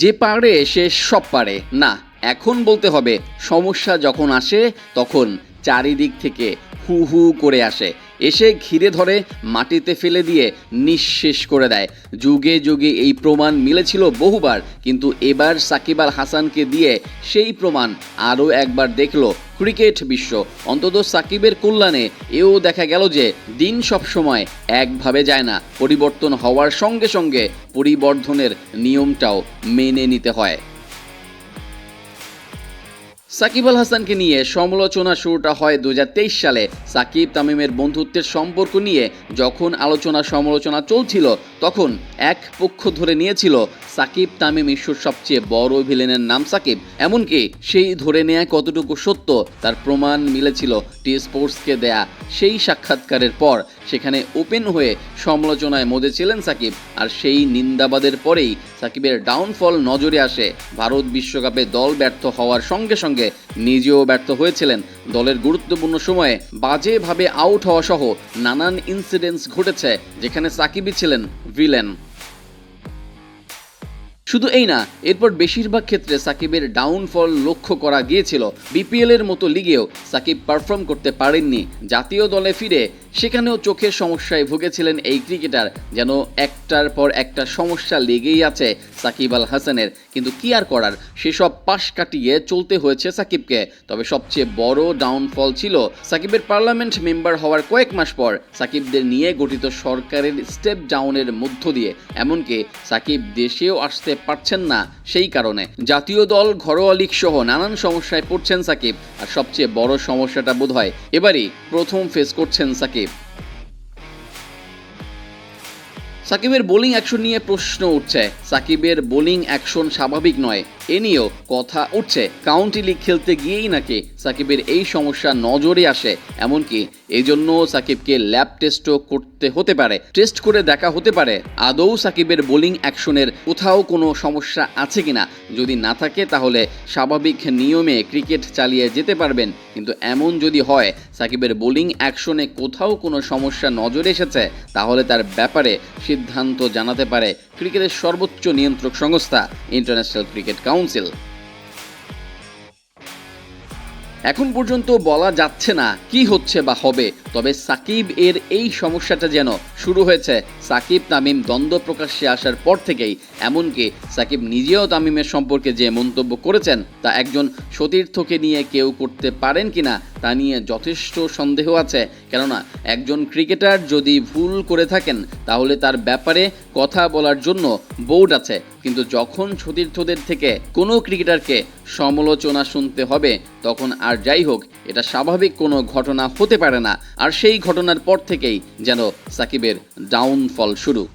যে পারে, সে সব পারে। না, এখন বলতে হবে, সমস্যা যখন আসে, তখন চারিদিক থেকে হু হু করে আসে। এসে ঘিরে ধরে মাটিতে ফেলে দিয়ে নিঃশেষ করে দেয়। যুগে যুগে এই প্রমাণ মিলেছিল বহুবার, কিন্তু এবার সাকিব আল হাসানকে দিয়ে সেই প্রমাণ আরও একবার দেখল ক্রিকেট বিশ্ব। অন্তত সাকিবের কল্যাণে এও দেখা গেল যে দিন সবসময় একভাবে যায় না। পরিবর্তন হওয়ার সঙ্গে সঙ্গে পরিবর্ধনের নিয়মটাও মেনে নিতে হয়। সাকিব আল হাসানকে নিয়ে সমালোচনা শুরুটা হয় দু হাজার তেইশ সালে। সাকিব তামিমের বন্ধুত্বের সম্পর্ক নিয়ে যখন আলোচনা সমালোচনা চলছিল, তখন এক পক্ষ ধরে নিয়েছিল, সাকিব তামিম ইস্যুর সবচেয়ে বড় ভিলেনের নাম সাকিব। এমনকি সেই ধরে নেয়া কতটুকু সত্য, তার প্রমাণ মিলেছিল টি স্পোর্টসকে দেয়া সেই সাক্ষাৎকারের পর। সেখানে ওপেন হয়ে সমালোচনায় মজেছিলেন সাকিব, আর সেই নিন্দাবাদের পরেই সাকিবের ডাউনফল নজরে আসে। ভারত বিশ্বকাপে দল ব্যর্থ হওয়ার সঙ্গে সঙ্গে নিজেও ব্যর্থ হয়েছিলেন। দলের গুরুত্বপূর্ণ সময়ে বাজেভাবে আউট হওয়া সহ নানান ইনসিডেন্টস ঘটেছে, যেখানে সাকিবই ছিলেন ভিলেন শুধু এই না, এরপর বেশিরভাগ ক্ষেত্রে সাকিবের ডাউনফল লক্ষ্য করা গিয়েছিল। বিপিএল এর মতো লিগেও সাকিব পারফর্ম করতে পারেননি। জাতীয় দলে ফিরে সেখানেও চোখের সমস্যায় ভুগেছিলেন এই ক্রিকেটার, যেন একটার পর একটা সমস্যা লেগেই আছে সাকিব আল হাসানের। কিন্তু কি আর করার, সেসব পাশ কাটিয়ে চলতে হয়েছে সাকিবকে। তবে সবচেয়ে বড় ডাউনফল ছিল সাকিবের পার্লামেন্ট মেম্বার হওয়ার কয়েক মাস পর সাকিবদের নিয়ে গঠিত সরকারের স্টেপ ডাউনের মধ্য দিয়ে। এমনকি সাকিব দেশেও আসতে পারছেন না সেই কারণে। জাতীয় দল ঘরোয়া লীগ সহ নানান সমস্যায় পড়ছেন সাকিব। আর সবচেয়ে বড় সমস্যাটা বোধ হয় এবারই প্রথম ফেস করছেন সাকিব। সাকিবের বোলিং অ্যাকশন নিয়ে প্রশ্ন উঠছে। সাকিবের বোলিং অ্যাকশন স্বাভাবিক নয়। এ নিয়েও কথা উঠছে। কাউন্টি লিগ খেলতে গিয়েই নাকি সাকিবের এই সমস্যা নজরে আসে। এমনকি এই জন্য সাকিবকে ল্যাব টেস্টও করতে হতে পারে। টেস্ট করে দেখা হতে পারে, আদৌ সাকিবের বোলিং অ্যাকশনের কোথাও কোনো সমস্যা আছে কিনা। যদি না থাকে, তাহলে স্বাভাবিক নিয়মে ক্রিকেট চালিয়ে যেতে পারবেন। কিন্তু এমন যদি হয়, সাকিবের বোলিং অ্যাকশনে কোথাও কোনো সমস্যা নজরে এসেছে, তাহলে তার ব্যাপারে সিদ্ধান্ত জানাতে পারে ক্রিকেটের সর্বোচ্চ নিয়ন্ত্রক সংস্থা ইন্টারন্যাশনাল ক্রিকেট কাউন্সিল এখন পর্যন্ত বলা যাচ্ছে না কি হচ্ছে বা হবে, তবে সাকিব এর এই সমস্যাটা যেন শুরু হয়েছে। সাকিব তামিম দ্বন্দ্ব প্রকাশ্যে আসার পর থেকেই, এমনকি সাকিব নিজেও তামিমের সম্পর্কে যে মন্তব্য করেছেন, তা একজন সতীর্থকে নিয়ে কেউ করতে পারেন কিনা তা নিয়ে যথেষ্ট সন্দেহ আছে। কেননা, একজন ক্রিকেটার যদি ভুল করে থাকেন, তাহলে তার ব্যাপারে কথা বলার জন্য বোর্ড আছে। কিন্তু যখন সতীর্থদের থেকে কোনো ক্রিকেটারকে সমালোচনা শুনতে হবে, তখন আর যাই হোক, এটা স্বাভাবিক কোনো ঘটনা হতে পারে না। আর সেই ঘটনার পর থেকেই যেন সাকিবের ডাউনফল শুরু।